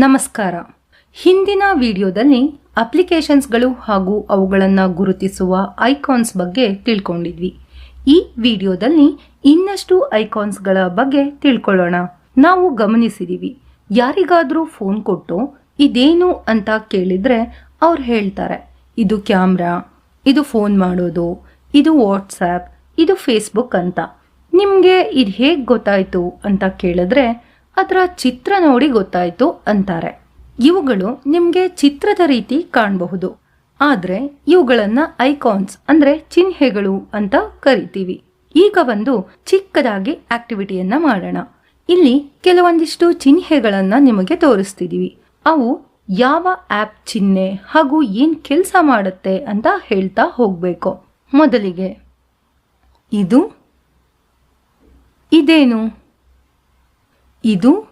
ನಮಸ್ಕಾರ. ಹಿಂದಿನ ವಿಡಿಯೋದಲ್ಲಿ ಅಪ್ಲಿಕೇಶನ್ಸ್ಗಳು ಹಾಗೂ ಅವುಗಳನ್ನು ಗುರುತಿಸುವ ಐಕಾನ್ಸ್ ಬಗ್ಗೆ ತಿಳ್ಕೊಂಡಿದ್ವಿ. ಈ ವಿಡಿಯೋದಲ್ಲಿ ಇನ್ನಷ್ಟು ಐಕಾನ್ಸ್ಗಳ ಬಗ್ಗೆ ತಿಳ್ಕೊಳ್ಳೋಣ. ನಾವು ಗಮನಿಸಿದೀವಿ, ಯಾರಿಗಾದರೂ ಫೋನ್ ಕೊಟ್ಟು ಇದೇನು ಅಂತ ಕೇಳಿದರೆ ಅವ್ರು ಹೇಳ್ತಾರೆ. ಇದು ಕ್ಯಾಮ್ರಾ, ಇದು ಫೋನ್ ಮಾಡೋದು, ಇದು ವಾಟ್ಸ್ಆ್ಯಪ್, ಇದು ಫೇಸ್ಬುಕ್ ಅಂತ. ನಿಮಗೆ ಇದು ಹೇಗೆ ಗೊತ್ತಾಯಿತು ಅಂತ ಕೇಳಿದ್ರೆ ಅದರ ಚಿತ್ರ ನೋಡಿ ಗೊತ್ತಾಯಿತು ಅಂತಾರೆ. ಇವುಗಳು ನಿಮಗೆ ಚಿತ್ರದ ರೀತಿ ಕಾಣಬಹುದು. ಆದರೆ ಇವುಗಳನ್ನು ಐಕಾನ್ಸ್ ಅಂದರೆ ಚಿಹ್ನೆಗಳು ಅಂತ ಕರಿತೀವಿ. ಈಗ ಒಂದು ಚಿಕ್ಕದಾಗಿ ಆಕ್ಟಿವಿಟಿಯನ್ನ ಮಾಡೋಣ. ಇಲ್ಲಿ ಕೆಲವೊಂದಿಷ್ಟು ಚಿಹ್ನೆಗಳನ್ನು ನಿಮಗೆ ತೋರಿಸ್ತಿದ್ದೀವಿ ಅವು ಯಾವ ಆ್ಯಪ್ ಚಿಹ್ನೆ ಹಾಗೂ ಏನು ಕೆಲಸ ಮಾಡುತ್ತೆ ಅಂತ ಹೇಳ್ತಾ ಹೋಗಬೇಕು. ಮೊದಲಿಗೆ ಇದು. ಇದೇನು? ಇದು